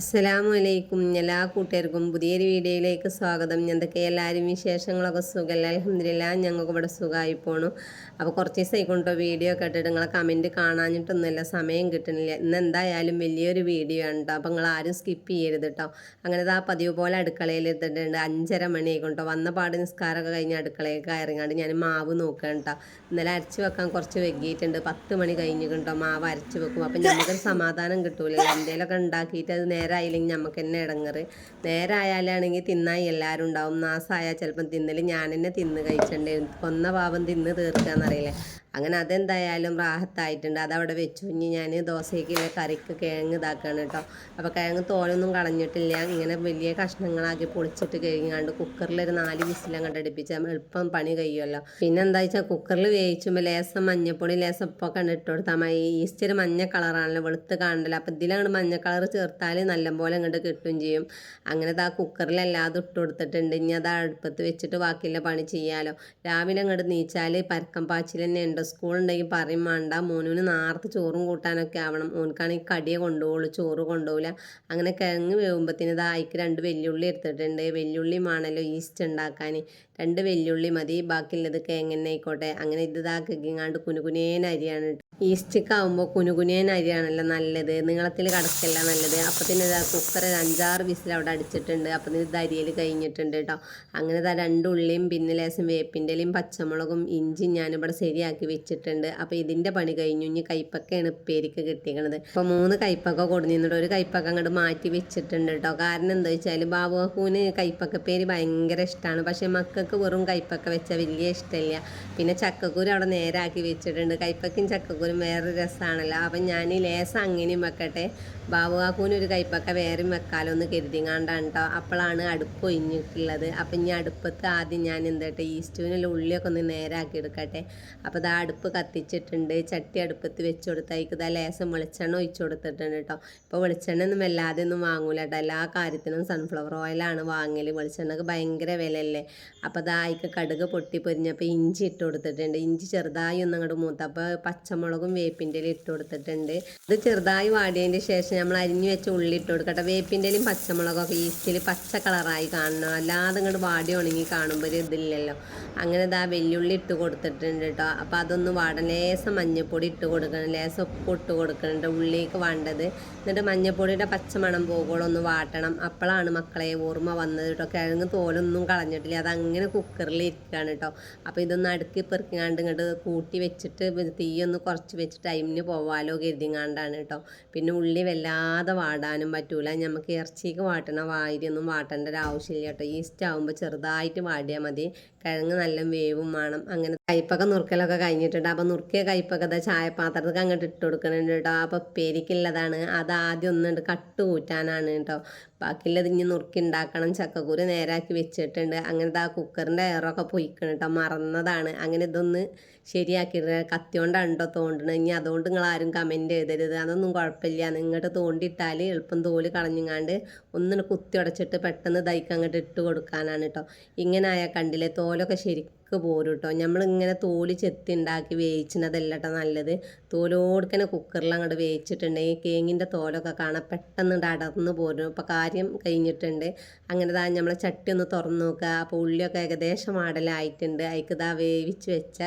അസ്സലാമു അലൈക്കും എല്ലാ കൂട്ടുകാർക്കും പുതിയൊരു വീഡിയോയിലേക്ക് സ്വാഗതം. എന്തൊക്കെ എല്ലാവരും വിശേഷങ്ങളൊക്കെ സുഖമല്ല അലഹമില്ല ഞങ്ങൾക്ക് ഇവിടെ സുഖമായി പോണു. അപ്പോൾ കുറച്ച് ദിവസമായി കൊണ്ടോ വീഡിയോ ഒക്കെ ഇട്ടിട്ട് നിങ്ങളെ കമന്റ് കാണാനിട്ടൊന്നുമില്ല സമയം കിട്ടണില്ല. ഇന്ന് എന്തായാലും വലിയൊരു വീഡിയോ ആണ് കേട്ടോ അപ്പോൾ നിങ്ങൾ ആരും സ്കിപ്പ് ചെയ്യരുത് കേട്ടോ അങ്ങനെ ആ പതിവ് പോലെ അടുക്കളയിൽ എത്തിയിട്ടുണ്ട് അഞ്ചര മണി കൊണ്ടോ വന്ന പാട് നിസ്കാരമൊക്കെ കഴിഞ്ഞ് അടുക്കളയൊക്കെ ഇറങ്ങാണ്ട് ഞാൻ മാവ് നോക്കുകയാണ് കേട്ടോ ഇന്നലെ അരച്ച് വെക്കാൻ കുറച്ച് വെക്കിയിട്ടുണ്ട് പത്ത് മണി കഴിഞ്ഞ് കേട്ടോ മാവ് അരച്ച് വെക്കും. അപ്പം നമുക്കൊരു സമാധാനം കിട്ടൂലല്ലോ. എന്തെങ്കിലുമൊക്കെ ഉണ്ടാക്കിയിട്ട് അത് നേരായില്ലെങ്കിൽ നമുക്ക് തന്നെ ഇടങ്ങറ്. നേരായാലാണെങ്കിൽ തിന്നായി എല്ലാവരും ഉണ്ടാവും. നാസായാൽ ചിലപ്പം തിന്നൽ ഞാൻ തന്നെ തിന്ന് കഴിച്ചിട്ടുണ്ട് കൊന്ന പാപം തിന്ന് തീർക്കാന്നറിയില്ലേ? അങ്ങനെ അതെന്തായാലും റാഹത്തായിട്ടുണ്ട്. അതവിടെ വെച്ചു. ഇനി ഞാൻ ദോശയ്ക്കുള്ള കറിക്ക് കിഴങ്ങ് ഇതാക്കുകയാണ് കേട്ടോ. അപ്പോൾ കിഴങ്ങ് തോലൊന്നും കളഞ്ഞിട്ടില്ല. ഇങ്ങനെ വലിയ കഷ്ണങ്ങളാക്കി പൊളിച്ചിട്ട് കഴിഞ്ഞാണ്ട് കുക്കറിൽ ഒരു നാല് വിസിലങ്ങോട്ട് അടുപ്പിച്ച് എളുപ്പം പണി കഴിയുമല്ലോ. പിന്നെ എന്താ വെച്ചാൽ കുക്കറിൽ വേവിച്ചുമ്പോൾ ലേസം മഞ്ഞപ്പൊടി ലേസം ഉപ്പൊക്കെ കണ്ടിട്ട് കൊടുത്താൽ മതി. ഈസ്റ്റർ മഞ്ഞ കളറാണല്ലോ വെളുത്ത് കാണണ്ടല്ലോ. അപ്പോൾ ഇതിലങ്ങോട്ട് മഞ്ഞ കളർ ചേർത്താൽ നല്ലപോലെ അങ്ങോട്ട് കിട്ടും ചെയ്യും. അങ്ങനെ ആ കുക്കറിൽ എല്ലാതും ഇട്ട് കൊടുത്തിട്ടുണ്ട്. ഇനി അത് അടുപ്പത്ത് വെച്ചിട്ട് ബാക്കിയുള്ള പണി ചെയ്യാമല്ലോ രാവിലെ അങ്ങോട്ട് നീച്ചാൽ പരക്കം പാച്ചിൽ തന്നെ ഉണ്ട് സ്കൂളുണ്ടെങ്കിൽ പറയും വേണ്ട മോനുവിന് നേരത്തെ ചോറും കൂട്ടാനൊക്കെ ആവണം. ഓനക്കാണെങ്കിൽ കടിയെ കൊണ്ടുപോകുള്ളൂ ചോറ് കൊണ്ടുപോകില്ല അങ്ങനെ കിഴങ്ങ് വേകുമ്പോഴത്തേന് ഇതായിക്ക് രണ്ട് വെല്ലുള്ളി എടുത്തിട്ടുണ്ട്. വെല്ലുള്ളി വേണമല്ലോ ഈസ്റ്റ് ഉണ്ടാക്കാൻ രണ്ട് വെല്ലുള്ളി മതി ബാക്കിയുള്ളത് കിഴങ്ങനെ ആയിക്കോട്ടെ അങ്ങനെ ഇത് ഇതാക്കിങ്ങാണ്ട് കുനുകുനേന അരിയാണ് ഈസ്റ്റൊക്കെ ആകുമ്പോൾ കുനുകുനേൻ അരിയാണല്ലോ നല്ലത്. നീളത്തിൽ കടക്കല്ല നല്ലത്. അപ്പോൾ തന്നെ ഇതാ കുക്കർ അഞ്ചാറ് വിസിൽ അവിടെ അടിച്ചിട്ടുണ്ട്. അപ്പോൾ ഇത് അരിയൽ കഴിഞ്ഞിട്ടുണ്ട് കേട്ടോ. അങ്ങനെ ഇതാ രണ്ടുള്ളിയും പിന്നെ ലേശം വേപ്പിന്റെ ഇലയും പച്ചമുളകും ഇഞ്ചിയും ഞാനിവിടെ ശരിയാക്കി വെച്ചിട്ടുണ്ട്. അപ്പോൾ ഇതിന്റെ പണി കഴിഞ്ഞു. ഇനി കൈപ്പക്കയാണ് ഉപ്പേരിക്ക് കിട്ടിയിരിക്കുന്നത് അപ്പോൾ മൂന്ന് കൈപ്പക്ക കൊടുന്നിട്ടുണ്ട്. ഒരു കൈപ്പക്ക അങ്ങോട്ട് മാറ്റി വെച്ചിട്ടുണ്ട് കേട്ടോ. കാരണം എന്താ വെച്ചാൽ ബാബുഹൂന് കൈപ്പക്കപ്പേര് ഭയങ്കര ഇഷ്ടമാണ് പക്ഷേ മക്കൾക്ക് വെറും കൈപ്പക്ക വെച്ചാൽ വലിയ ഇഷ്ടമില്ല. പിന്നെ ചക്കക്കുരു അവിടെ നേരാക്കി വെച്ചിട്ടുണ്ട്. കൈപ്പക്കും ചക്കക്കൂരും വേറെ രസമാണല്ലോ അപ്പം ഞാൻ ലേസം അങ്ങനെയും വെക്കട്ടെ. ബാബുകാക്കൂന് ഒരു കൈപ്പക്ക വേറെയും വെക്കാലോ എന്ന് കരുതിങ്ങാണ്ടാണ് കേട്ടോ അപ്പോഴാണ് അടുപ്പ് ഒഴിഞ്ഞിട്ടുള്ളത്. അപ്പം ഇനി അടുപ്പത്ത് ആദ്യം ഞാൻ എന്താട്ടെ ഈസ്റ്റുവിനുള്ള ഉള്ളിയൊക്കെ ഒന്ന് നേരാക്കി എടുക്കട്ടെ. അപ്പോൾ ഇതാ അടുപ്പ് കത്തിച്ചിട്ടുണ്ട്. ചട്ടി അടുപ്പത്ത് വെച്ച് കൊടുത്തായിക്ക്. ഇതാ ലേശം വെളിച്ചെണ്ണ ഒഴിച്ചു കൊടുത്തിട്ടുണ്ട് കേട്ടോ ഇപ്പോൾ വെളിച്ചെണ്ണ ഒന്നും വല്ലാതെ ഒന്നും വാങ്ങൂല കേട്ടോ എല്ലാ കാര്യത്തിനും സൺഫ്ലവർ ഓയിലാണ് വാങ്ങൽ വെളിച്ചെണ്ണക്ക് ഭയങ്കര വിലയല്ലേ. അപ്പോൾ ഇതായിക്ക് കടുക് പൊട്ടി പൊരിഞ്ഞപ്പോൾ ഇഞ്ചി ഇട്ട് കൊടുത്തിട്ടുണ്ട്. ഇഞ്ചി ചെറുതായി ഒന്നും അങ്ങോട്ട് മൂത്ത. അപ്പോൾ പച്ചമുളകും വേപ്പിന്റെ ഇട്ട് കൊടുത്തിട്ടുണ്ട്. ഇത് ചെറുതായി വാടിയതിന്റെ ശേഷം നമ്മൾ അരിഞ്ഞു വെച്ച ഉള്ളി ഇട്ട് കൊടുക്കട്ടെ വേപ്പിന്റെയും പച്ചമുളകൊക്കെ ഈസ്റ്റിൽ പച്ച കളറായി കാണണം. അല്ലാതെ ഇങ്ങോട്ട് വാടി ഉണങ്ങി കാണുമ്പോൾ ഒരു ഇതില്ലല്ലോ. അങ്ങനെ ഇതാ വെല്ലുള്ളി ഇട്ട് കൊടുത്തിട്ടുണ്ട് കേട്ടോ. അപ്പോൾ അതൊന്ന് വാട ലേസം മഞ്ഞൾപ്പൊടി ഇട്ട് കൊടുക്കണം. ലേസം ഉപ്പ് ഇട്ട് കൊടുക്കുന്നുണ്ട് ഉള്ളിലേക്ക് വേണ്ടത്. എന്നിട്ട് മഞ്ഞൾപ്പൊടിയുടെ പച്ചമണം പോകുകളൊന്ന് വാട്ടണം. അപ്പോഴാണ് മക്കളെ ഓർമ്മ വന്നത് കേട്ടോ. കിഴങ്ങ് തോലൊന്നും കളഞ്ഞിട്ടില്ല. അതങ്ങനെ കുക്കറിൽ ഇരിക്കുകയാണ് കേട്ടോ. അപ്പോൾ ഇതൊന്ന് അടുക്കി പെറുക്കിങ്ങാണ്ട് ഇങ്ങോട്ട് കൂട്ടി വെച്ചിട്ട് തീയൊന്ന് കുറച്ച് വെച്ച് ടൈമിന് പോവാലോ കരുതിങ്ങാണ്ടാണ് കേട്ടോ. പിന്നെ ഉള്ളി വല്ലാതെ വാടാനും പറ്റൂല. നമുക്ക് ഇറച്ചിക്ക് വാട്ടണ വാരിയൊന്നും വാട്ടേണ്ട ഒരു ആവശ്യമില്ല കേട്ടോ. ഈസ്റ്റ് ആകുമ്പോൾ ചെറുതായിട്ട് വാടിയാൽ മതി. കിഴങ്ങ് നല്ല വേവും വേണം. അങ്ങനെ കയ്പൊക്കെ നുറുക്കലൊക്കെ കഴിഞ്ഞിട്ടുണ്ട്. അപ്പം നുറുക്കിയ കയ്പൊക്കെ ഇതാ ചായപാത്രത്തിൽ അങ്ങോട്ട് ഇട്ട് കൊടുക്കണുണ്ട് കേട്ടോ അപ്പോൾ പേരിക്കുള്ളതാണ് അത് ആദ്യം ഒന്നുണ്ട് കട്ട് കൂറ്റാനാണ് കേട്ടോ ബാക്കിയുള്ളത് ഇനി നുറുക്കി ഉണ്ടാക്കണം. ചക്കക്കൂര് നേരാക്കി വെച്ചിട്ടുണ്ട്. അങ്ങനത്തെ ആ കുക്കറിന്റെ എയറൊക്കെ പൊയ്ക്കണം കേട്ടോ മറന്നതാണ്. അങ്ങനെ ഇതൊന്ന് ശരിയാക്കിയിട്ട് കത്തി കേട്ടോ തോണ്ടണത് ഇനി അതുകൊണ്ട് നിങ്ങൾ ആരും കമന്റ് എഴുതരുത് അതൊന്നും കുഴപ്പമില്ല. നിങ്ങോട്ട് തോണ്ടിയിട്ടാൽ എളുപ്പം തോൽ കളഞ്ഞങ്ങാണ്ട് ഒന്നിന് കുത്തി ഉടച്ചിട്ട് പെട്ടെന്ന് ദൈക്ക് ഇട്ട് കൊടുക്കാനാണ് കേട്ടോ ഇങ്ങനെ ആയാൽ കണ്ടില്ലേ തോലൊക്കെ ശരിക്കും പോരും കേട്ടോ നമ്മളിങ്ങനെ തോൽ ചെത്തി ഉണ്ടാക്കി വേവിച്ചതല്ല കേട്ടോ നല്ലത്. തോലോടുക്കനെ കുക്കറിൽ അങ്ങോട്ട് വേവിച്ചിട്ടുണ്ടെങ്കിൽ കേങ്ങിന്റെ തോലൊക്കെ കാണാൻ പെട്ടെന്ന് അടർന്ന് പോരും. അപ്പോൾ കാര്യം കഴിഞ്ഞിട്ടുണ്ട്. അങ്ങനെ താ നമ്മളെ ചട്ടി ഒന്ന് തുറന്നു നോക്കുക അപ്പോൾ ഉള്ളിയൊക്കെ ഏകദേശം ആടലായിട്ടുണ്ട് അതിക്ക് ഇതാ വേവിച്ച് വെച്ച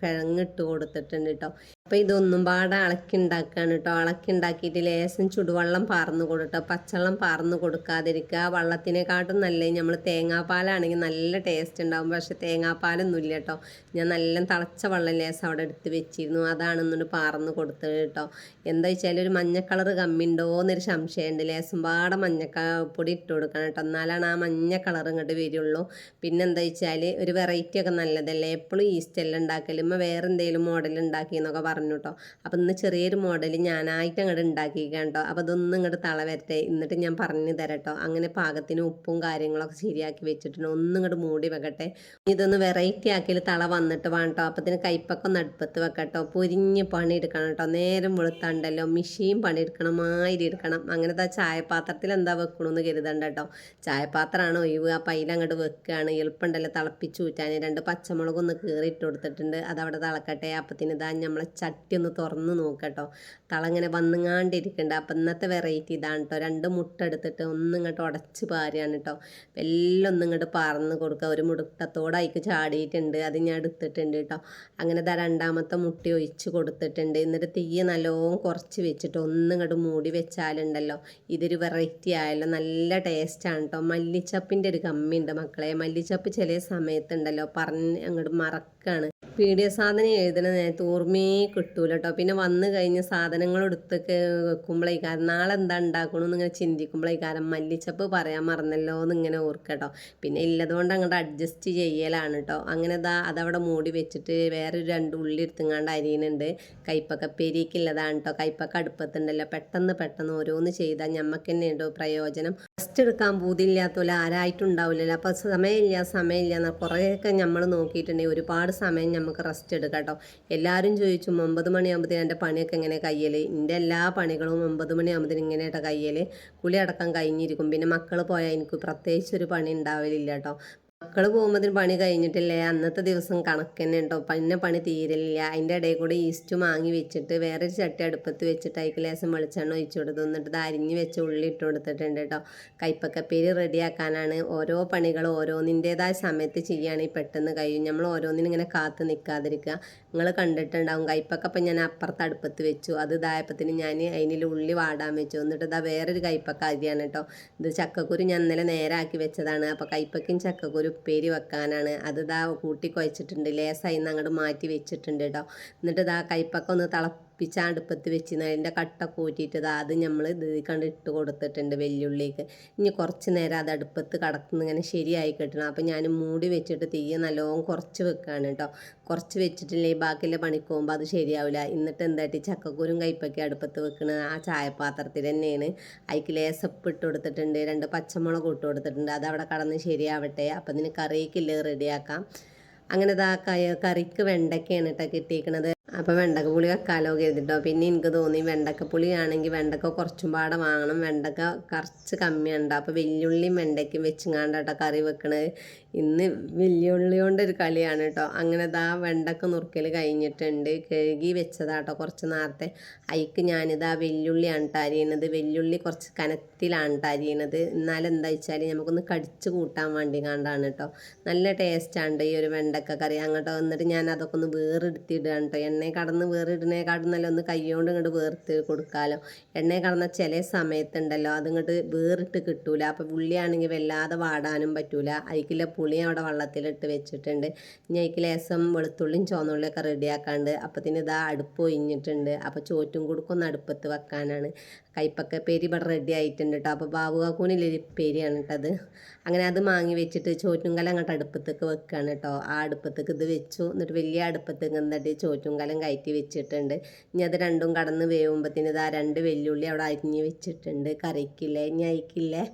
കിഴങ്ങിട്ട് കൊടുത്തിട്ടുണ്ട് കേട്ടോ അപ്പോൾ ഇതൊന്നും പാടെ ഇളക്കി ഉണ്ടാക്കുകയാണ് കേട്ടോ ഇളക്കി ഉണ്ടാക്കിയിട്ട് ലേശം ചുടുവെള്ളം പാർന്നു കൊടുട്ടോ പച്ചവെള്ളം പാർന്ന് കൊടുക്കാതിരിക്കുക വെള്ളത്തിനെക്കാട്ടും നല്ല നമ്മൾ തേങ്ങാപ്പാലാണെങ്കിൽ നല്ല ടേസ്റ്റ് ഉണ്ടാകും പക്ഷേ തേങ്ങാപ്പാലൊന്നും ഇല്ല കേട്ടോ. ഞാൻ നല്ല തിളച്ച വെള്ളം ലേസ് അവിടെ എടുത്ത് വെച്ചിരുന്നു. അതാണെന്നൊരു പാർന്ന് കൊടുത്തത് കേട്ടോ. എന്താ വെച്ചാൽ ഒരു മഞ്ഞ കളർ കമ്മിണ്ടോ എന്നൊരു സംശയമുണ്ട്. ലേസം പാടെ മഞ്ഞപ്പൊടി ഇട്ട് കൊടുക്കണം കേട്ടോ. എന്നാലാണ് ആ മഞ്ഞ കളർ ഇങ്ങോട്ട് വരുള്ളൂ. പിന്നെ എന്താ വെച്ചാൽ ഒരു വെറൈറ്റി ഒക്കെ നല്ലതല്ലേ. എപ്പോഴും ഈസ്റ്റ് എല്ലാം ഉണ്ടാക്കലുമ്പോൾ വേറെ എന്തെങ്കിലും മോഡൽ ഉണ്ടാക്കി എന്നൊക്കെ പറഞ്ഞു കേട്ടോ. അപ്പം ഇന്ന് ചെറിയൊരു മോഡൽ ഞാനായിട്ട് അങ്ങോട്ട് ഉണ്ടാക്കിയിരിക്കാം കേട്ടോ. അപ്പോൾ അതൊന്നും ഇങ്ങോട്ട് തള വരട്ടെ. എന്നിട്ട് ഞാൻ പറഞ്ഞു തരട്ടോ അങ്ങനെ പാകത്തിന് ഉപ്പും കാര്യങ്ങളൊക്കെ ശരിയാക്കി വെച്ചിട്ടുണ്ട്. ഒന്നും ഇങ്ങോട്ട് മൂടി വെക്കട്ടെ. ഇതൊന്ന് വെറൈറ്റി ആക്കിയിൽ തള വന്നിട്ട് വേണം കേട്ടോ അപ്പത്തിന് കൈപ്പൊക്കെ ഒന്ന് അടുപ്പത്ത് വെക്കട്ടോ. പൊരിഞ്ഞ് പണിയെടുക്കണം കേട്ടോ നേരം വെളുത്താണ്ടല്ലോ. മിഷീൻ പണിയെടുക്കണം മാതിരി എടുക്കണം. അങ്ങനത്തെ ചായപാത്രത്തിൽ എന്താ വെക്കണമെന്ന് കരുതണ്ട കേട്ടോ ചായപാത്രമാണ് ഒഴിവ്. അപ്പം അതിലങ്ങോട്ട് വെക്കുകയാണ് എളുപ്പമുണ്ടല്ലോ തിളപ്പിച്ച് ഊറ്റാൻ രണ്ട് പച്ചമുളക് ഒന്ന് കീറി ഇട്ട് കൊടുത്തിട്ടുണ്ട്. അതവിടെ തിളക്കട്ടെ. അപ്പത്തിന് ഇതാ നമ്മളെ ചട്ടി ഒന്ന് തുറന്ന് നോക്കട്ടോ തള ഇങ്ങനെ വന്നുങ്ങാണ്ടിരിക്കണ്ട. അപ്പം ഇന്നത്തെ വെറൈറ്റി ഇതാണ് കേട്ടോ രണ്ട് മുട്ട എടുത്തിട്ട് ഒന്നിങ്ങോട്ട് ഉടച്ച് പാരുകയാണ് കേട്ടോ എല്ലാം ഒന്നിങ്ങോട്ട് പറന്ന് കൊടുക്കുക ഒരു മുട്ടത്തോടെ അതിക്ക് ചാടിയിട്ടുണ്ട് അത് ഞാൻ എടുത്തിട്ടുണ്ട് കേട്ടോ അങ്ങനെ ദാ രണ്ടാമത്തെ മുട്ടി ഒഴിച്ച് കൊടുത്തിട്ടുണ്ട്. എന്നിട്ട് തീയ നല്ലോണം കുറച്ച് വെച്ചിട്ട് ഒന്നും ഇങ്ങോട്ട് മൂടി വെച്ചാലുണ്ടല്ലോ. ഇതൊരു വെറൈറ്റി ആയല്ലോ. നല്ല ടേസ്റ്റാണ് കേട്ടോ മല്ലിച്ചപ്പിന്റെ ഒരു കമ്മിയുണ്ട് മക്കളെ. മല്ലിച്ചപ്പ് ചില സമയത്തുണ്ടല്ലോ പറഞ്ഞ് അങ്ങോട്ട് മറക്കാണ്. പീഡിയ സാധനം എഴുതണ നേരത്ത് ഓർമ്മയെ കിട്ടൂല കേട്ടോ പിന്നെ വന്നു കഴിഞ്ഞ് സാധനങ്ങൾ എടുത്തൊക്കെ വെക്കുമ്പോഴേക്കാരം നാളെ എന്താ ഉണ്ടാക്കണമെന്ന് ഇങ്ങനെ ചിന്തിക്കുമ്പോഴേക്കാരം മല്ലിച്ചപ്പ് പറയാൻ മറന്നല്ലോ എന്ന് ഇങ്ങനെ ഓർക്കട്ടോ പിന്നെ ഇല്ലതുകൊണ്ട് അങ്ങോട്ട് അഡ്ജസ്റ്റ് ചെയ്യലാണ് കേട്ടോ അങ്ങനെ ഇതാ അതവിടെ മൂടി വെച്ചിട്ട് വേറൊരു രണ്ട് ഉള്ളി എടുത്തുങ്ങാണ്ട് അരിയുന്നുണ്ട് കൈപ്പക്ക പെരിക്കുള്ളതാണ് കേട്ടോ കൈപ്പക്ക അടുപ്പത്തുണ്ടല്ലോ. പെട്ടെന്ന് പെട്ടെന്ന് ഓരോന്ന് ചെയ്താൽ ഞമ്മക്ക് തന്നെ ഉണ്ടോ പ്രയോജനം. റെസ്റ്റ് എടുക്കാൻ ബൂതിയില്ലാത്തോലെ ആരായിട്ടുണ്ടാവില്ലല്ലോ അപ്പോൾ സമയമില്ല സമയമില്ല എന്നാൽ കുറേയൊക്കെ നമ്മൾ നോക്കിയിട്ടുണ്ടെങ്കിൽ ഒരുപാട് സമയം നമുക്ക് റെസ്റ്റ് എടുക്കാം കേട്ടോ എല്ലാവരും ചോദിച്ചു ഒമ്പത് മണിയാകുമ്പോഴത്തേന് എന്റെ പണിയൊക്കെ എങ്ങനെ കയ്യൽ എന്റെ എല്ലാ പണികളും ഒമ്പത് മണിയാകുമ്പോഴത്തേന് ഇങ്ങനെ കേട്ടോ കയ്യൽ കുളി അടക്കം കഴിഞ്ഞിരിക്കും. പിന്നെ മക്കൾ പോയാൽ എനിക്ക് പ്രത്യേകിച്ച് ഒരു പണി ഉണ്ടാവലില്ല കേട്ടോ മക്കൾ പോകുമ്പോഴത്തേന് പണി കഴിഞ്ഞിട്ടില്ലേ? അന്നത്തെ ദിവസം കണക്ക് തന്നെ ഉണ്ടോ പിന്നെ പണി തീരില്ല. അതിന്റെ ഇടയിൽ കൂടെ ഈസ്റ്റ് വാങ്ങി വെച്ചിട്ട് വേറെ ഒരു ചട്ടി അടുപ്പത്ത് വെച്ചിട്ട് അതിക്ക് ലേശം വെളിച്ചെണ്ണ ഒഴിച്ചു കൊടുത്തു എന്നിട്ട് അരിഞ്ഞ് വെച്ച് ഉള്ളി ഇട്ട് കൊടുത്തിട്ടുണ്ട് കേട്ടോ കൈപ്പക്കപ്പേര് റെഡിയാക്കാനാണ് ഓരോ പണികൾ ഓരോന്നിന്റെതായ സമയത്ത് ചെയ്യുകയാണെങ്കിൽ പെട്ടെന്ന് കഴിയും. നമ്മൾ ഓരോന്നിനും ഇങ്ങനെ കാത്ത് നിൽക്കാതിരിക്കുക നിങ്ങൾ കണ്ടിട്ടുണ്ടാവും കൈപ്പക്കപ്പം ഞാൻ അപ്പുറത്ത് അടുപ്പത്ത് വെച്ചു. അത് ഇതായപ്പത്തിന് ഞാൻ അതിനിൽ ഉള്ളി വാടാൻ വെച്ചു. എന്നിട്ട് ഇതാ വേറൊരു കൈപ്പക്ക അരിയാണ് കേട്ടോ ഇത് ചക്കക്കുരു ഞാൻ ഇന്നലെ നേരാക്കി വെച്ചതാണ്. അപ്പോൾ കൈപ്പക്കയും ചക്കക്കുരു ഉപ്പേരി വെക്കാനാണ്. അത് ഇതാ കൂട്ടി കുഴച്ചിട്ടുണ്ട്. ലേസായി അങ്ങോട്ട് മാറ്റി വെച്ചിട്ടുണ്ട് കേട്ടോ എന്നിട്ട് ഇതാ കൈപ്പൊക്കെ ഒന്ന് തിളപ്പിച്ച വെച്ചിരുന്നു അതിന്റെ കട്ട ഇതാ അത് നമ്മൾ ഇത് കണ്ട് ഇട്ട് കൊടുത്തിട്ടുണ്ട് വെല്ലുള്ളിക്ക്. ഇനി കുറച്ച് നേരം അത് അടുപ്പത്ത് കടക്കുന്ന ഇങ്ങനെ ശരിയായി കിട്ടണം. അപ്പോൾ ഞാൻ മൂടി വെച്ചിട്ട് തീ നല്ലോണം കുറച്ച് വെക്കുകയാണ് കേട്ടോ. കുറച്ച് വെച്ചിട്ടില്ലേ ബാക്കിയുള്ള പണിക്ക് പോകുമ്പോൾ അത് ശരിയാവില്ല എന്നിട്ട് എന്തായിട്ട് ചക്കക്കുരും കയ്പൊക്കെ അടുപ്പത്ത് വെക്കണ. ആ ചായപാത്രത്തിൽ തന്നെയാണ്. അതിക്ക് ലേസപ്പ് ഇട്ട് കൊടുത്തിട്ടുണ്ട്. രണ്ട് പച്ചമുളക് ഇട്ട് കൊടുത്തിട്ടുണ്ട്. അത് അവിടെ കടന്ന് ശരിയാവട്ടെ. അപ്പം ഇതിന് കറിക്കില്ല റെഡിയാക്കാം. അങ്ങനെ ഇതാ കറിക്ക് വെണ്ടയ്ക്കാണ് കേട്ടോ കിട്ടിയിരിക്കണത് അപ്പോൾ വെണ്ടക്ക പുളി വെക്കാലോ കരുതിട്ടോ പിന്നെ എനിക്ക് തോന്നി വെണ്ടക്ക പുളി ആണെങ്കിൽ വെണ്ടക്ക കുറച്ചും പാടെ വാങ്ങണം. വെണ്ടക്ക കുറച്ച് കമ്മിയുണ്ട്. അപ്പോൾ വെല്ലുള്ളിയും വെണ്ടയ്ക്കും വെച്ചുങ്ങാണ്ടാട്ടോ കറി വെക്കണത്. ഇന്ന് വെല്ലുള്ളി കൊണ്ടൊരു കളിയാണ് കേട്ടോ അങ്ങനെ ഇതാ വെണ്ടക്ക നുറുക്കൽ കഴിഞ്ഞിട്ടുണ്ട്. കഴുകി വെച്ചതാട്ടോ കുറച്ച് നേരത്തെ അയിക്ക് ഞാനിതാ വെല്ലുള്ളിയാണ് കേട്ടോ അരിയണത്. വെല്ലുള്ളി കുറച്ച് കനത്തിലാണ് കേട്ടോ അരിയണത്. എന്നാലും എന്താ വെച്ചാൽ നമുക്കൊന്ന് കടിച്ച് കൂട്ടാൻ വേണ്ടി കണ്ടാണ് കേട്ടോ നല്ല ടേസ്റ്റാണ് ഈ ഒരു വെണ്ടക്ക കറി. അങ്ങോട്ടോ എന്നിട്ട് ഞാൻ അതൊക്കെ ഒന്ന് വേറെടുത്തിടുകയാണ് കേട്ടോ എണ്ണ കടന്ന് വേറിടുന്നേക്കാട്ടും നല്ല ഒന്ന് കൈകൊണ്ട് ഇങ്ങോട്ട് വേർത്ത് കൊടുക്കാമല്ലോ എണ്ണ കടന്ന ചില സമയത്തുണ്ടല്ലോ അതിങ്ങോട്ട് വേറിട്ട് കിട്ടൂല. അപ്പോൾ ഉള്ളിയാണെങ്കിൽ വല്ലാതെ വാടാനും പറ്റൂല. അതിക്കില്ല പുളി അവിടെ വെള്ളത്തിലിട്ട് വെച്ചിട്ടുണ്ട്. ഇനി അതിക്ക് ലേസം വെളുത്തുള്ളിയും ചുവന്നുള്ളിയൊക്കെ റെഡിയാക്കാണ്ട് അപ്പത്തിന് ഇതാ അടുപ്പ് ഒഴിഞ്ഞിട്ടുണ്ട്. അപ്പോൾ ചോറ്റും കൊടുക്കൊന്ന് അടുപ്പത്ത് വെക്കാനാണ്. കൈപ്പക്ക പേരി ഇവിടെ റെഡി ആയിട്ടുണ്ട് കേട്ടോ അപ്പോൾ ബാബു കാക്കൂനിലെ പേരിയാണ് കേട്ടത് അങ്ങനെ അത് മാങ്ങി വെച്ചിട്ട് ചോറ്റും കല അങ്ങോട്ട് അടുപ്പത്തേക്ക് വെക്കുകയാണ് കേട്ടോ ആ അടുപ്പത്തേക്ക് ഇത് വെച്ചു. എന്നിട്ട് വലിയ അടുപ്പത്തേക്ക് എന്നിട്ട് ചോറ്റും കലം കയറ്റി വെച്ചിട്ടുണ്ട്. ഇനി അത് രണ്ടും കടന്ന് വേവുമ്പത്തിന് ഇതാ രണ്ട് വെല്ലുള്ളി അവിടെ അരിഞ്ഞ് വെച്ചിട്ടുണ്ട്. കറിക്കില്ലേ ഇനി അയക്കില്ലേ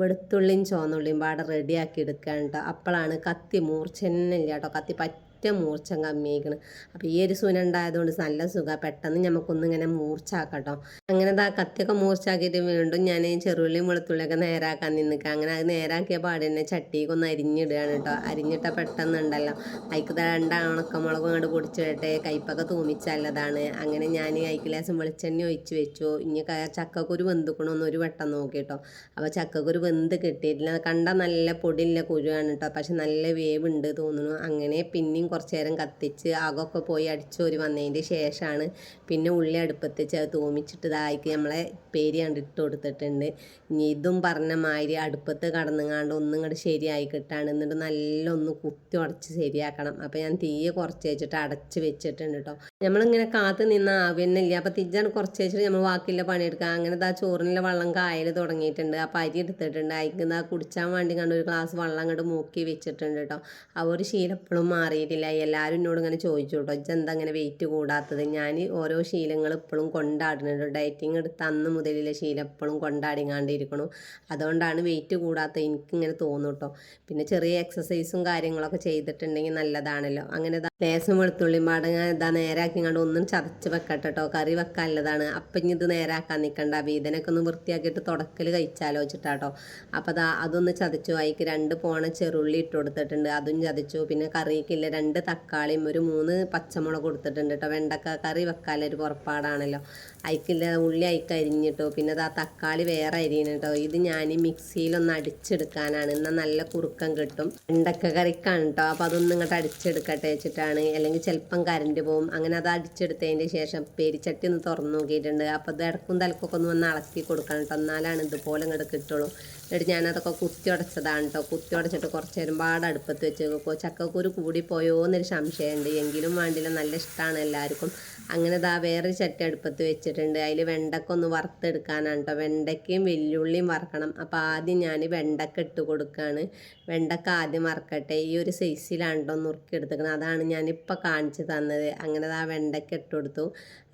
വെളുത്തുള്ളിയും ചുവന്നുള്ളിയും പാടെ റെഡിയാക്കി എടുക്കാൻ കേട്ടോ അപ്പോഴാണ് കത്തി മൂർച്ച തന്നെ ഇല്ല കേട്ടോ കത്തി പറ്റ മൂർച്ച കമ്മിയായിക്കണം അപ്പോൾ ഈ ഒരു സൂന ഉണ്ടായതുകൊണ്ട് നല്ല സുഖമാണ് പെട്ടെന്ന് നമുക്കൊന്നിങ്ങനെ മൂർച്ചാക്കട്ടോ. അങ്ങനെ ആ കത്തിയൊക്കെ മൂർച്ചാക്കിയിട്ട് വീണ്ടും ഞാൻ ചെറുള്ളിയും വെളുത്തുള്ളിയൊക്കെ നേരാക്കാൻ നിന്നിക്കുക അങ്ങനെ അത് നേരാക്കിയ പാട് തന്നെ ചട്ടിക്ക് ഒന്ന് അരിഞ്ഞിടുകയാണ് കേട്ടോ. അരിഞ്ഞിട്ട പെട്ടെന്നുണ്ടല്ലോ. അതിക്ക് രണ്ട് ഉണക്കമുളകും അങ്ങോട്ട് പൊടിച്ചിടട്ടെ കയ്പൊക്കെ തൂമിച്ചല്ലതാണ്. അങ്ങനെ ഞാൻ അതിക്ക് ലേശം വെളിച്ചെണ്ണ ഒഴിച്ച് വെച്ചു. ഇനി ചക്കക്കുരു വെന്തുക്കണമെന്ന് ഒരു വട്ടം നോക്കി കേട്ടോ. അപ്പോൾ ചക്കക്കുരു വെന്ത് കിട്ടിയിട്ടില്ല. കണ്ട നല്ല പൊടിയില്ല കുരുവാണ് കേട്ടോ. പക്ഷെ നല്ല ഉണ്ട് തോന്നുന്നു. അങ്ങനെ പിന്നെയും കുറച്ച് നേരം കത്തിച്ച് അകമൊക്കെ പോയി അടിച്ചോരി വന്നതിന്റെ ശേഷമാണ് പിന്നെ ഉള്ളി അടുപ്പത്ത് അത് തൂമിച്ചിട്ട് ഇതായിക്ക് നമ്മളെ പേര് കണ്ടിട്ട് കൊടുത്തിട്ടുണ്ട്. ഇനി ഇതും പറഞ്ഞ മാതിരി അടുപ്പത്ത് കടന്നുങ്ങാണ്ട് ഒന്നും ഇങ്ങോട്ട് ശരിയായി കിട്ടാണ് എന്നിട്ട് നല്ല ഒന്ന് കുത്തി ഉടച്ച് ശരിയാക്കണം. അപ്പോൾ ഞാൻ തീയെ കുറച്ച് വെച്ചിട്ട് അടച്ച് വെച്ചിട്ടുണ്ട് കേട്ടോ നമ്മളിങ്ങനെ കാത്ത് നിന്ന് ആവുന്നില്ല അപ്പോൾ തിജ്ജാണ് കുറച്ച് വെച്ചിട്ട് നമ്മൾ വാക്കില്ല പണിയെടുക്കുക അങ്ങനെ ആ ചോറിനുള്ള വെള്ളം കായൽ തുടങ്ങിയിട്ടുണ്ട്. അപ്പൊ അരി എടുത്തിട്ടുണ്ട്. അതിക്ക് ഇതാ കുടിച്ചാൻ വേണ്ടി കണ്ട് ഒരു ഗ്ലാസ് വെള്ളം അങ്ങോട്ട് മൂക്കി വെച്ചിട്ടുണ്ട് കേട്ടോ ആ ഒരു ശീലം എപ്പോഴും മാറിയിട്ടില്ല. എല്ലാവരും എന്നോട് ഇങ്ങനെ ചോദിച്ചു കേട്ടോ ഇജ്ജെന്താ അങ്ങനെ വെയിറ്റ് കൂടാത്തത്? ഞാൻ ഓരോ ശീലങ്ങൾ ഇപ്പോഴും കൊണ്ടാടുന്നുണ്ട് ഡയറ്റിങ് എടുത്ത അന്ന് മുതലുള്ള ശീലം എപ്പോഴും കൊണ്ടാടിങ്ങാണ്ടിരിക്കണം. അതുകൊണ്ടാണ് വെയിറ്റ് കൂടാത്ത എനിക്കിങ്ങനെ തോന്നും കേട്ടോ പിന്നെ ചെറിയ എക്സസൈസും കാര്യങ്ങളൊക്കെ ചെയ്തിട്ടുണ്ടെങ്കിൽ നല്ലതാണല്ലോ. അങ്ങനെ ലേസം വെളുത്തുള്ളി മടങ്ങാൻ എന്താ നേരെ നേരാക്കി കണ്ട് ഒന്നും ചതച്ച് വെക്കട്ടെ കേട്ടോ കറി വെക്കാനുള്ളതാണ് അപ്പം ഇനി ഇത് നേരാക്കാൻ നിൽക്കണ്ട വീതനൊക്കെ ഒന്ന് വൃത്തിയാക്കിയിട്ട് തുടക്കൽ കഴിച്ചാലോ വെച്ചിട്ടാട്ടോ അപ്പോൾ അതാ അതൊന്ന് ചതച്ചു. അതിക്ക് രണ്ട് പോണ ചെറുള്ളി ഇട്ട് കൊടുത്തിട്ടുണ്ട്. അതും ചതച്ചു. പിന്നെ കറിക്കില്ല രണ്ട് തക്കാളിയും ഒരു മൂന്ന് പച്ചമുളക് കൊടുത്തിട്ടുണ്ട് കേട്ടോ വെണ്ടക്ക കറി വെക്കാനൊരു പുറപ്പാടാണല്ലോ. അതിക്കില്ല ഉള്ളി അയക്ക് അരിഞ്ഞിട്ടോ. പിന്നെ അത് ആ തക്കാളി വേറെ അരിയണം കേട്ടോ ഇത് ഞാൻ മിക്സിയിലൊന്ന് അടിച്ചെടുക്കാനാണ്. എന്നാൽ നല്ല കുറുക്കം കിട്ടും. വെണ്ടക്ക കറിക്കാണ് കേട്ടോ അപ്പോൾ അതൊന്നും ഇങ്ങോട്ട് അടിച്ചെടുക്കട്ടെ വെച്ചിട്ടാണ്. അല്ലെങ്കിൽ ചിലപ്പം കരണ്ട് പോകും അങ്ങനെ അത് അടിച്ചെടുത്തതിന്റെ ശേഷം പെരിച്ചട്ടി ഒന്ന് തുറന്നു നോക്കിയിട്ടുണ്ട്. അപ്പോൾ അത് ഇടക്കും തലക്കൊക്കെ ഒന്ന് വന്ന് അളക്കി കൊടുക്കണം കേട്ടോ. എന്നാലാണ് ഇതുപോലെ ഇങ്ങോട്ട് കിട്ടുള്ളൂ. എന്നിട്ട് ഞാനതൊക്കെ കുത്തി ഉടച്ചതാണ് കേട്ടോ കുത്തി ഉടച്ചിട്ട് കുറച്ച് നേരം പാട് അടുപ്പത്ത് വെച്ച് നോക്കുമ്പോൾ ചക്കക്കൂര് കൂടിപ്പോയോ എന്നൊരു സംശയമുണ്ട്. എങ്കിലും വേണ്ടില്ല. നല്ല ഇഷ്ടമാണ് എല്ലാവർക്കും. അങ്ങനെ ദാ വേറൊരു ചട്ടി അടുപ്പത്ത് വെച്ചിട്ടുണ്ട്. അതിൽ വെണ്ടക്ക ഒന്ന് വറുത്തെടുക്കാനാണ് കേട്ടോ വെണ്ടയ്ക്കയും വെല്ലുള്ളിയും വറക്കണം. അപ്പോൾ ആദ്യം ഞാൻ വെണ്ടക്ക ഇട്ട് കൊടുക്കുകയാണ് വെണ്ടക്ക ആദ്യം വറക്കട്ടെ. ഈ ഒരു സൈസിലാണ് കേട്ടോ നുറുക്കിയെടുത്തേക്കുന്നത് അതാണ് ഞാനിപ്പോൾ കാണിച്ചു തന്നത്. അങ്ങനെ ആ വെണ്ടയ്ക്ക ഇട്ട് കൊടുത്തു.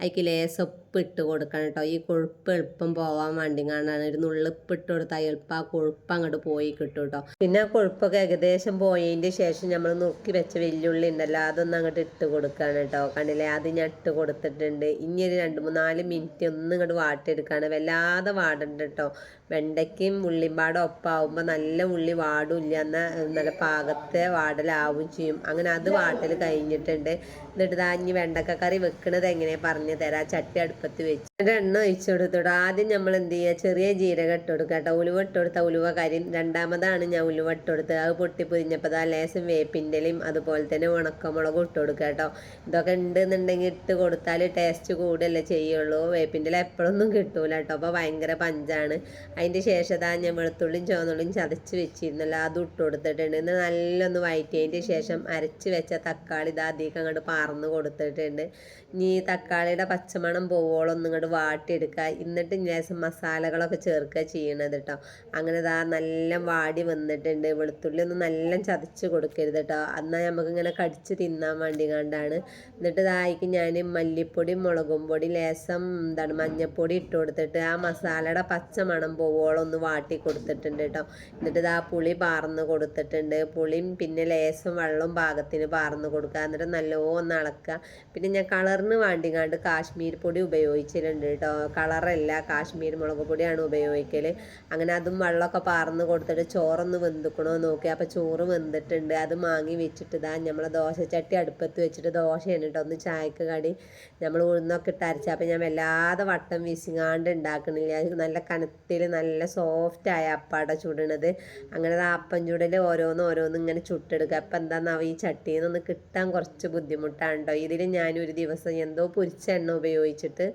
അതിക്ക് ഉപ്പ് ഇട്ട് കൊടുക്കണം കേട്ടോ ഈ കൊഴുപ്പ് എളുപ്പം പോവാൻ വേണ്ടി കാണാൻ ഒരു നുള്ളിപ്പ് ഇട്ട് കൊടുത്താൽ എളുപ്പം ആ കൊഴുപ്പ് അങ്ങോട്ട് പോയി കിട്ടും കേട്ടോ പിന്നെ ആ കൊഴുപ്പൊക്കെ ഏകദേശം പോയതിന്റെ ശേഷം നമ്മൾ നുറുക്കി വെച്ച വെല്ലുള്ളി ഉണ്ടല്ലോ അതൊന്നും അങ്ങോട്ട് ഇട്ട് കൊടുക്കുകയാണ് കേട്ടോ കണ്ടില്ലേ? അത് ഞാൻ ഇട്ട് കൊടുത്തിട്ടുണ്ട്. ഇനി ഒരു രണ്ട് മൂന്ന് നാല് മിനിറ്റ് ഒന്നും ഇങ്ങോട്ട് വാട്ടിയെടുക്കുകയാണ് വല്ലാതെ വാടണ്ട കേട്ടോ വെണ്ടയ്ക്കും ഉള്ളിയും പാടെ ഒപ്പാവുമ്പോൾ നല്ല ഉള്ളി വാടില്ല എന്നാൽ നല്ല പാകത്തെ വാടലാവും ചെയ്യും. അങ്ങനെ അത് വാട്ടൽ കഴിഞ്ഞിട്ടുണ്ട്. എന്നിട്ട് ഇതാ ഇനി വെണ്ടക്ക കറി വെക്കണത് എങ്ങനെ പറഞ്ഞു തരാം. ചട്ടി അടുപ്പത്ത് വെച്ച് എന്നിട്ട് എണ്ണ ഒഴിച്ചു കൊടുത്തിടും. ആദ്യം നമ്മൾ എന്ത് ചെയ്യുക? ചെറിയ ജീരകം ഇട്ട് കൊടുക്കുക കേട്ടോ. ഉലുവ ഇട്ട് കൊടുത്ത ഉലുവ കരി രണ്ടാമതാണ് ഞാൻ ഉലുവ ഇട്ട് കൊടുത്തത്. അത് പൊട്ടി പൊരിഞ്ഞപ്പോൾ ആ ലേശം വേപ്പിന്റെലും അതുപോലെ തന്നെ ഉണക്കമുളകും ഇട്ട് കൊടുക്കുക കേട്ടോ. ഇതൊക്കെ ഉണ്ടെന്നുണ്ടെങ്കിൽ ഇട്ട് കൊടുത്താൽ ടേസ്റ്റ് കൂടുതലല്ലേ ചെയ്യുള്ളൂ. വേപ്പിന്റെ ഇല എപ്പോഴൊന്നും കിട്ടൂല കേട്ടോ. അപ്പോൾ ഭയങ്കര പഞ്ചാണ്. അതിന്റെ ശേഷം ഞാൻ വെളുത്തുള്ളിയും ചുവന്നുള്ളിയും ചതച്ച് വെച്ചിരുന്നല്ലോ. അത് ഇട്ട് കൊടുത്തിട്ടുണ്ട്. ഇന്ന് നല്ലൊന്ന് വഴറ്റിയതിന്റെ ശേഷം അരച്ച് വെച്ച തക്കാളി ഇതാ അധികം അങ്ങോട്ട് പാർന്ന് കൊടുത്തിട്ടുണ്ട്. ഇനി തക്കാളിയുടെ പച്ചമണം പോവോളം ഒന്നും ഇങ്ങോട്ട് വാട്ടിയെടുക്കുക. എന്നിട്ട് ലേശം മസാലകളൊക്കെ ചേർക്കുക ചെയ്യണത് കേട്ടോ അങ്ങനെ ഇതാ നല്ല വാടി വന്നിട്ടുണ്ട്. വെളുത്തുള്ളി ഒന്ന് നല്ല ചതച്ച് കൊടുക്കരുത് കേട്ടോ എന്നാൽ നമുക്കിങ്ങനെ കടിച്ച് തിന്നാൻ വേണ്ടി കണ്ടാണ് എന്നിട്ട് ഇതായിക്ക് ഞാൻ മല്ലിപ്പൊടി മുളകും പൊടി ലേസം എന്താണ് മഞ്ഞപ്പൊടി ഇട്ട് കൊടുത്തിട്ട് ആ മസാലയുടെ പച്ച മണം പോവോളം ഒന്ന് വാട്ടി കൊടുത്തിട്ടുണ്ട് കേട്ടോ എന്നിട്ട് ഇതാ പുളി പാർന്ന് കൊടുത്തിട്ടുണ്ട്. പുളിയും പിന്നെ ലേശം വെള്ളവും പാകത്തിന് പാർന്ന് കൊടുക്കുക. എന്നിട്ട് നല്ലോണം ഇളക്കുക പിന്നെ ഞാൻ കളറിന് വേണ്ടിങ്ങാണ്ട് കാശ്മീർ പൊടി ഉപയോഗിച്ചിട്ടുണ്ട്. കേട്ടോ. കളറല്ല കാശ്മീർ മുളക് പൊടിയാണ് ഉപയോഗിക്കൽ അങ്ങനെ അതും വെള്ളമൊക്കെ പാർന്ന് കൊടുത്തിട്ട് ചോറൊന്ന് വെന്തുക്കണോ നോക്കി. അപ്പോൾ ചോറ് വെന്തിട്ടുണ്ട് അത് മാങ്ങി വെച്ചിട്ട് ഇതാ നമ്മളെ ദോശച്ചട്ടി അടുപ്പത്ത് വെച്ചിട്ട് ദോശയാണ് കേട്ടോ. ഒന്ന് ചായക്ക് കടി നമ്മൾ ഉഴുന്നൊക്കെ ഇട്ട് അരച്ച. അപ്പോൾ ഞാൻ വല്ലാതെ വട്ടം വീശിങ്ങാണ്ട് ഉണ്ടാക്കണില്ല നല്ല കനത്തിൽ നല്ല സോഫ്റ്റായ അപ്പാട ചുടണത്. അങ്ങനെ ആ അപ്പം ചുടൽ ഓരോന്ന് ഓരോന്ന് ഇങ്ങനെ ചുട്ടെടുക്കുക. അപ്പം എന്താണെന്നാവും ഈ ചട്ടിയിൽ നിന്ന് കിട്ടാൻ കുറച്ച് ബുദ്ധിമുട്ടാണ് കേട്ടോ. ഇതിൽ ഞാനൊരു ദിവസം എന്തോ പൊരിച്ച എണ്ണ ഉപയോഗിച്ചിട്ട്